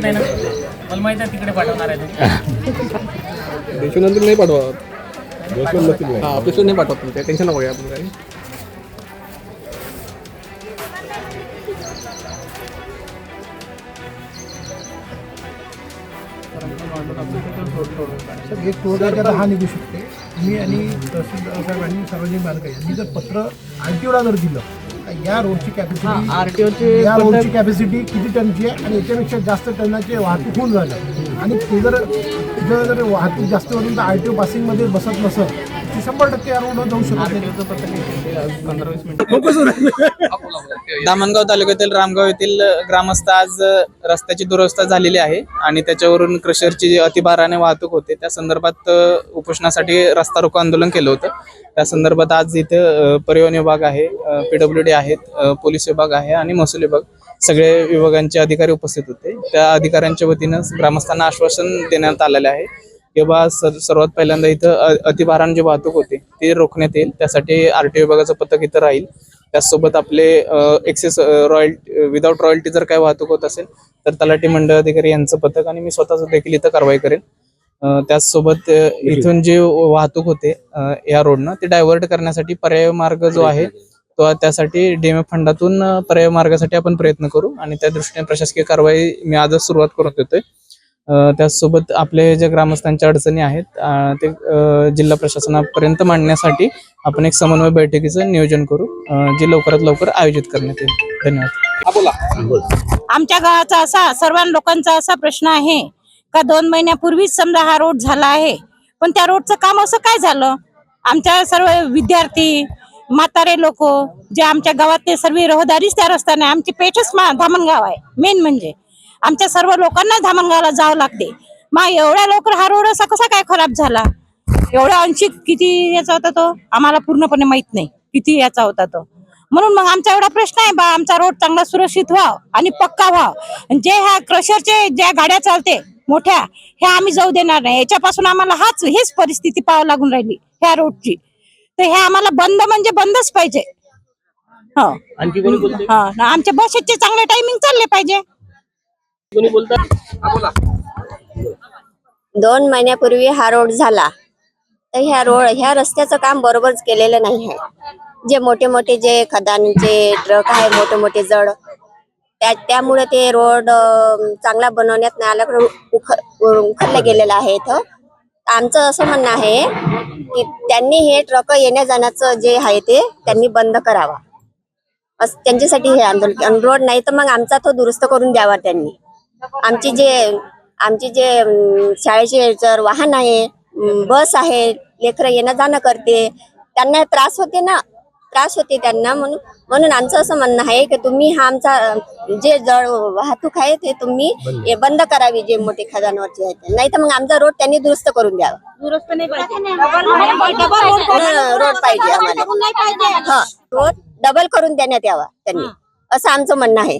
पाठवत नाही ना? मला माहिती आहे तिकडे पाठवणार आहे नाही पाठवत हा ऑफिसला नाही पाठवत तुमच्या टेन्शन नको घ्या आपण काही. सर हा निघू शकते? मी आणि तहसीलदार साहेबांनी सार्वजनिक बांधकाम यांनी जर पत्र आर टी ओला जर दिलं या रोडची कॅपॅसिटी आरटीओचे या रोडची कॅपॅसिटी किती टनची आहे? आणि याच्यापेक्षा जास्त टनाची वाहतूक होऊन झालं आणि ते जर जर वाहतूक जास्त होऊन तर आर टी ओ पासिंगमध्ये बसत नसत ती शंभर टक्के जाऊ शकत. दामणगाव तालुक्यातील रामगाव येथील ग्रामस्थ आज रस्त्याची दुरवस्था झालेली आहे आणि त्याच्यावरून क्रशरची अतिभाराने वाहतूक होते त्या संदर्भात उपोषणासाठी रस्ता रोको आंदोलन केलं होतं. त्या संदर्भात आज इथे परिवहन विभाग आहे पीडब्ल्यू डी आहेत पोलीस विभाग आहे आणि महसूल विभाग. सगळे विभागांचे अधिकारी उपस्थित होते. त्या अधिकाऱ्यांच्या वतीनं ग्रामस्थांना आश्वासन देण्यात आलेलं आहे. की बा सर सर्वात पहिल्यांदा इथं अतिभारान जी वाहतूक होते ती रोखण्यात येईल. त्यासाठी आरटीओ विभागाचं पथक इथं राहील. त्याचसोबत आपले एक्सेस रॉयल्टी विदाऊट रॉयल्टी जर काय वाहतूक होत असेल तर तलाठी मंडळ अधिकारी यांचं पथक आणि मी स्वतःच देखील इथं कारवाई करेन त्याचसोबत इथून जे वाहतूक होते या रोडनं ते डायव्हर्ट करण्यासाठी पर्याय मार्ग जो आहे तो त्यासाठी डीएमएफ फंडातून पर्याय मार्गासाठी आपण प्रयत्न करू. आणि त्या दृष्टीने प्रशासकीय कारवाई मी आजच सुरुवात करत होतोय. अ, त्याचसोबत आपले जे ग्रामस्थांच्या अडचणी आहेत ते जिल्हा प्रशासनापर्यंत मांडण्यासाठी आपण एक समन्वय बैठकीचं नियोजन करू जे लवकरात लवकर आयोजित करण्यात येईल. धन्यवाद. हा बोला. आमच्या गावाचा असा सर्व लोकांचा असा प्रश्न आहे का दोन महिन्यापूर्वीच समजा हा रोड झाला आहे पण त्या रोडचं काम असं काय झालं? आमच्या सर्व विद्यार्थी म्हातारे लोक जे आमच्या गावातले सर्व रहदारीच त्या रस्त्याने आमची पेठच धामणगाव आहे. मेन म्हणजे. आमच्या सर्व लोकांना धामणगावला जावं लागते. मग एवढ्या लवकर हा रोड असा कसा काय खराब झाला? एवढा ऐंशी किती याचा होता तो? आम्हाला पूर्णपणे माहीत नाही. किती याचा होता तो? म्हणून मग आमचा एवढा प्रश्न आहे बा आमचा रोड चांगला सुरक्षित व्हाव आणि पक्का व्हाव. जे ह्या क्रशरचे ज्या गाड्या चालते मोठ्या ह्या आम्ही जाऊ देणार नाही. याच्यापासून आम्हाला हाच हेच परिस्थिती पाहावं लागून राहिली ह्या रोडची. तर हे आम्हाला बंद म्हणजे बंदच पाहिजे. हो. हा आमच्या बसेसचे चांगले टायमिंग चालले पाहिजे. दोन महिन्यापूर्वी हा रोड झाला. तर ह्या रोड ह्या रस्त्याचं काम बरोबरच केलेलं नाही आहे. जे मोठे मोठे जे खदानचे ट्रक आहे मोठे मोठे जड त्या त्यामुळे ते रोड चांगला बनवण्यात नाही आल्याकडे कारण उख उखडलं गेलेलं आहे इथं. आमचं असं म्हणणं आहे की त्यांनी हे ट्रक येण्या जाण्याचं जे आहे ते त्यांनी बंद करावा. असं त्यांच्यासाठी हे आंदोलन रोड नाही तर मग आमचा तो दुरुस्त करून द्यावा त्यांनी. आमची जे आमची जे शाळेचे जर वाहन आहे बस आहे लेकरं येणं जाणं करते त्यांना त्रास होते ना त्रास होते त्यांना म्हणून म्हणून आमचं असं म्हणणं आहे की तुम्ही हा आमचा जे जड वाहतूक आहे ते तुम्ही हे बंद करावी जे मोठे खजानवरचे आहेत. नाही तर मग आमचा रोड त्यांनी दुरुस्त करून द्यावा. दुरुस्त नाही पाहिजे. रोड पाहिजे आम्हाला. हा रोड डबल करून देण्यात यावा त्यांनी. असं आमचं म्हणणं आहे.